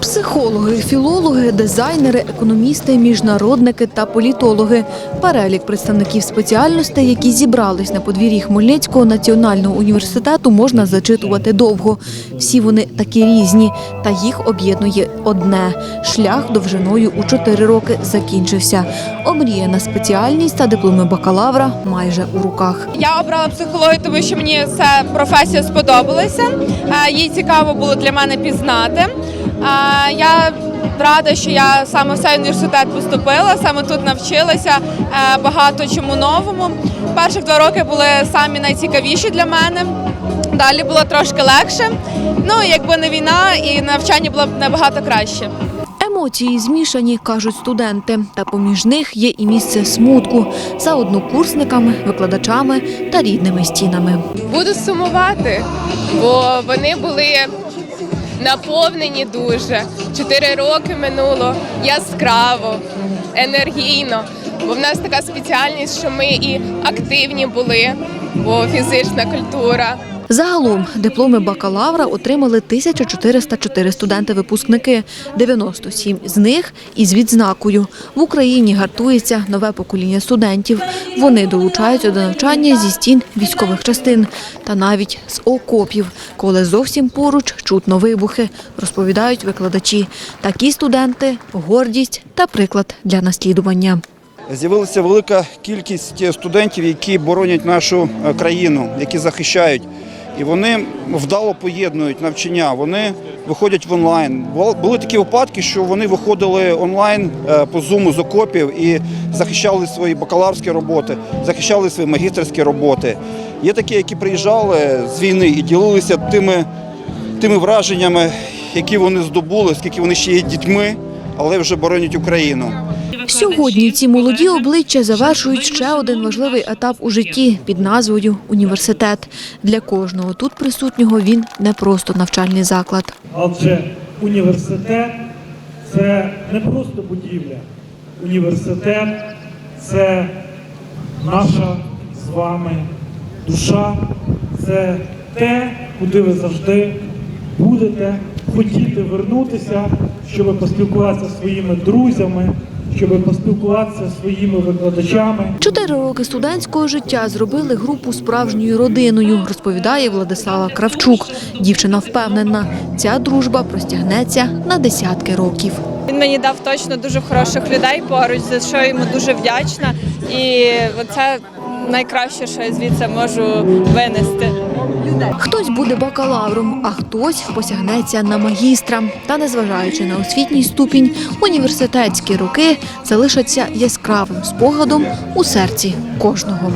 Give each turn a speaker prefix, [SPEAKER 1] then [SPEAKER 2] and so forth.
[SPEAKER 1] Психологи, філологи, дизайнери, економісти, міжнародники та політологи. Перелік представників спеціальностей, які зібрались на подвір'ї Хмельницького національного університету, можна зачитувати довго. Всі вони такі різні, та їх об'єднує одне шлях довжиною у чотири роки закінчився. Омріяна спеціальність та дипломи бакалавра майже у руках.
[SPEAKER 2] Я обрала психологію, тому що мені ця професія сподобалася. Е, Її цікаво було для мене пізнати. Я рада, що я саме в цей університет поступила, саме тут навчилася е, багато чому новому. Перших два роки були самі найцікавіші для мене. Далі було трошки легше. Ну, якби не війна, і навчання було б набагато краще.
[SPEAKER 1] Емоції змішані, кажуть студенти, та поміж них є і місце смутку за однокурсниками, викладачами та рідними стінами.
[SPEAKER 3] Буду сумувати, бо вони були наповнені дуже. Чотири роки минуло яскраво, енергійно. Бо в нас така спеціальність, що ми і активні були, бо фізична культура.
[SPEAKER 1] Загалом дипломи бакалавра отримали 1404 студенти-випускники, 97 з них із відзнакою. В Україні гартується нове покоління студентів. Вони долучаються до навчання зі стін військових частин та навіть з окопів, коли зовсім поруч чутно вибухи, розповідають викладачі. Такі студенти гордість та приклад для наслідування.
[SPEAKER 4] З'явилася велика кількість студентів, які боронять нашу е, країну, які захищають. І вони вдало поєднують навчання. Вони виходять в онлайн. Бу- Були такі випадки, що вони виходили онлайн е, по зуму з окопів і захищали свої бакалаврські роботи, захищали свої магістерські роботи. Є такі, які приїжджали з війни і ділилися тими, тими враженнями, які вони здобули, скільки вони ще є дітьми, але вже боронять Україну.
[SPEAKER 1] Сьогодні ці молоді обличчя завершують ще один важливий етап у житті під назвою університет. Для кожного тут присутнього він не просто навчальний заклад.
[SPEAKER 5] Адже університет це не просто будівля. Університет це наша з вами душа, це те, куди ви завжди будете хотіти вернутися, щоб поспілкуватися зі своїми друзями, щоб поспілкуватися зі своїми викладачами.
[SPEAKER 1] Чотири роки студентського життя зробили групу справжньою родиною, розповідає Владислава Кравчук. Дівчина впевнена, ця дружба простягнеться на десятки років.
[SPEAKER 2] Він мені дав точно дуже хороших людей поруч, за що йому дуже вдячна. І це найкраще, що я звідси можу винести.
[SPEAKER 1] Хтось буде бакалавром, а хтось посягнеться на магістра. Та незважаючи на освітній ступінь, університетські роки залишаться яскравим спогадом у серці кожного.